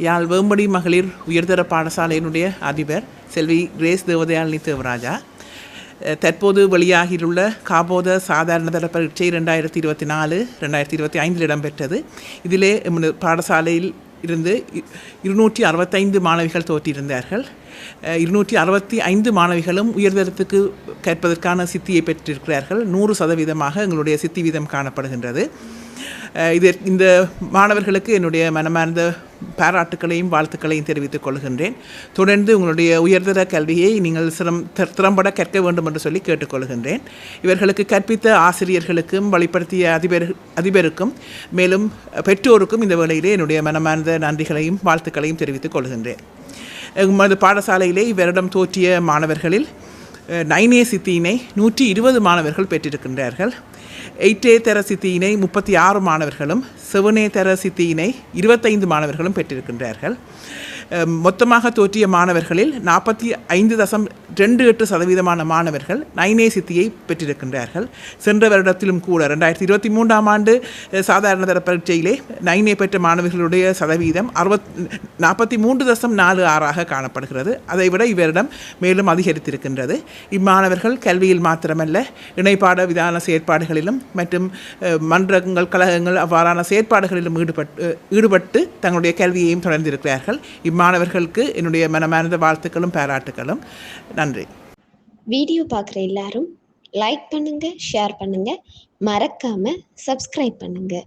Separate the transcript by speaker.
Speaker 1: யாழ் வேம்படி மகளிர் உயர்தர பாடசாலையினுடைய அதிபர் செல்வி கிரேஸ் தேவதயாளினி தேவராஜா. தற்போது வெளியாகியுள்ள காபோத சாதாரணதர பரீட்சை ரெண்டாயிரத்தி இருபத்தி நாலு ரெண்டாயிரத்தி இருபத்தி ஐந்தில் இடம்பெற்றது. இதிலே பாடசாலையில் இருந்து இருநூற்றி அறுபத்தைந்து மாணவிகள் தோற்றியிருந்தார்கள் இருநூற்றி அறுபத்தி ஐந்து மாணவிகளும் உயர்தரத்துக்கு கற்பதற்கான சித்தியை பெற்றிருக்கிறார்கள். நூறு சதவீதமாக எங்களுடைய சித்தி வீதம் காணப்படுகின்றது. இது இந்த மாணவர்களுக்கு என்னுடைய மனமார்ந்த பாராட்டுக்களையும் வாழ்த்துக்களையும் தெரிவித்துக் கொள்கின்றேன். தொடர்ந்து உங்களுடைய உயர்தர கல்வியை நீங்கள் சிரம் திறம்பட கற்க வேண்டும் என்று சொல்லி கேட்டுக்கொள்கின்றேன் இவர்களுக்கு கற்பித்த ஆசிரியர்களுக்கும் வழிப்படுத்திய அதிபர் அதிபருக்கும் மேலும் பெற்றோருக்கும் இந்த வேளையிலே என்னுடைய மனமார்ந்த நன்றிகளையும் வாழ்த்துக்களையும் தெரிவித்துக் கொள்கின்றேன். எமது பாடசாலையிலே இவரிடம் தோற்றிய மாணவர்களில் நைன் நைனே சித்தியினை நூற்றி இருபது மாணவர்கள் பெற்றிருக்கின்றார்கள். எயிட்டே தர சித்தியினை முப்பத்தி ஆறு மாணவர்களும் செவனே தர சித்தியினை இருபத்தைந்து மாணவர்களும் பெற்றிருக்கின்றார்கள். மொத்தமாக தோற்றிய மாணவர்களில் நாற்பத்தி ஐந்து தசம் ரெண்டு எட்டு சதவீதமான மாணவர்கள் நைனே சித்தியை பெற்றிருக்கின்றார்கள். சென்ற வருடத்திலும் கூட ரெண்டாயிரத்தி இருபத்தி மூன்றாம் ஆண்டு சாதாரண தர பரீட்சையிலே நைனே பெற்ற மாணவர்களுடைய சதவீதம் அறுபத் நாற்பத்தி மூன்று தசம் நாலு ஆறாக காணப்படுகிறது. அதைவிட இவரிடம் மேலும் அதிகரித்திருக்கின்றது. இம்மாணவர்கள் கல்வியில் மாத்திரமல்ல இணைப்பாட விதான செயற்பாடுகளிலும் மற்றும் மன்றங்கள் கழகங்கள் அவ்வாறான செயற்பாடுகளிலும் ஈடுபட்டு ஈடுபட்டு தங்களுடைய கல்வியையும் தொடர்ந்திருக்கிறார்கள். மாணவர்களுக்கு என்னுடைய மனமார்ந்த வாழ்த்துக்களும் பாராட்டுக்களும். நன்றி.
Speaker 2: வீடியோ பார்க்குற எல்லாரும் லைக் பண்ணுங்க ஷேர் பண்ணுங்க. மறக்காம சப்ஸ்கிரைப் பண்ணுங்கள்